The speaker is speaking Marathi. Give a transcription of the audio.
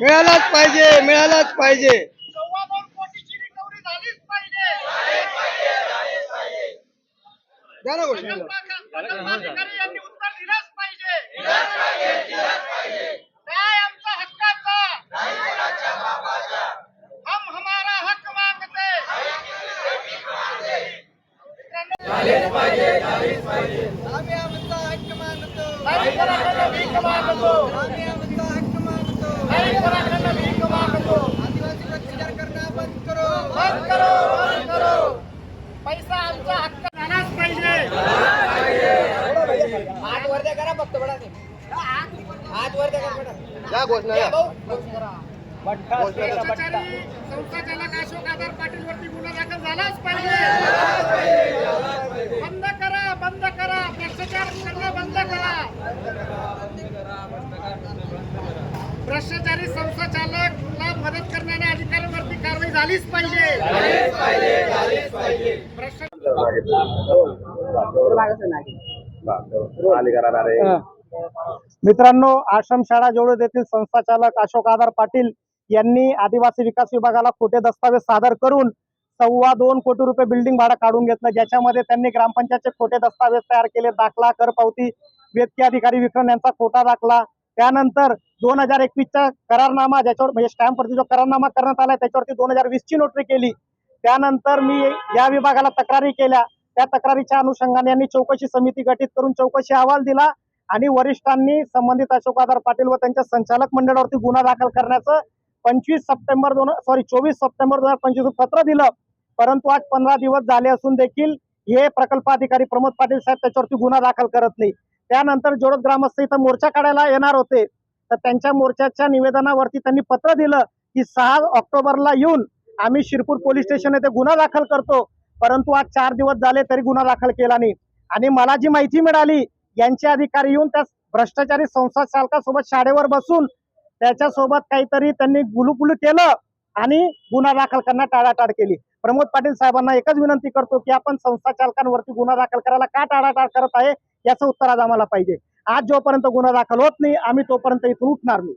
मिळालाच पाहिजे मिळालाच पाहिजे. सव्वा दोन कोटीची रिकव्हरी झालीच पाहिजे. द्या ना गोष्टी प्रकल्पाधिकारी यांनी उत्तर दिलंच पाहिजे. न्याय आमचा हक्काचा. हम हमारा हक मागते. आम्ही आमचा हक्क मानतो. आम्ही पैसा आमचा हक्क झालाच पाहिजे हात वर्ध्या करा फक्त बडा हात वर द्या करा घोषणा भ्रष्टाचारी संस्थाचालक अशोक आधार पाटील वरती गुन्हा दाखल झालाच पाहिजे बंद करा बंद करा भ्रष्टाचार करणं बंद करा. भ्रष्टाचारी संस्थाचालकला मदत करणाऱ्या अधिकाऱ्यांवरती कारवाई झालीच पाहिजे. भ्रष्टाचार मित्रांनो आश्रमशाळा जोडत येथील संस्थाचालक अशोक आधार पाटील यांनी आदिवासी विकास विभागाला खोटे दस्तावेज सादर करून सव्वा दोन कोटी रुपये बिल्डिंग भाडं काढून घेतलं. ज्याच्यामध्ये त्यांनी ग्रामपंचायतचे खोटे दस्तावेज तयार केले. दाखला कर पावती व्यक्ती अधिकारी विक्रम यांचा खोटा दाखला. त्यानंतर दोन हजार एकवीसचा करारनामा ज्याच्यावर म्हणजे स्टॅम्पवरती जो करारनामा करण्यात आला त्याच्यावरती दोन हजार वीसची नोटरी केली. त्यानंतर मी या विभागाला तक्रारी केल्या. त्या तक्रारीच्या अनुषंगाने यांनी चौकशी समिती गठीत करून चौकशी अहवाल दिला आणि वरिष्ठांनी संबंधित अशोक आधार पाटील व त्यांच्या संचालक मंडळावरती गुन्हा दाखल करण्याचं पंचवीस सप्टेंबर दोन सॉरी चोवीस सप्टेंबर दोन हजार पंचवीस पत्र दिलं. परंतु आज पंधरा दिवस झाले असून देखील हे प्रकल्प अधिकारी प्रमोद पाटील साहेब त्याच्यावरती गुन्हा दाखल करत नाही. त्यानंतर जोडत ग्रामस्थ इथं मोर्चा काढायला येणार होते. तर त्यांच्या मोर्चाच्या निवेदनावरती त्यांनी पत्र दिलं की सहा ऑक्टोबरला येऊन आम्ही शिरपूर पोलीस स्टेशन येथे गुन्हा दाखल करतो. परंतु आज चार दिवस झाले तरी गुन्हा दाखल केला नाही. आणि मला जी माहिती मिळाली यांचे अधिकारी येऊन त्या भ्रष्टाचारी संस्था चालकासोबत शाळेवर बसून त्याच्यासोबत काहीतरी त्यांनी गुलुपुलू केलं. आणि गुन्हा दाखल करण्यात टाळाटाळ केली. प्रमोद पाटील साहेबांना एकच विनंती करतो की आपण संस्था चालकांवरती गुन्हा दाखल करायला का टाळाटाळ करत आहे याचं उत्तर आज आम्हाला पाहिजे. आज जोपर्यंत गुन्हा दाखल होत नाही आम्ही तोपर्यंत इथून उठणार नाही.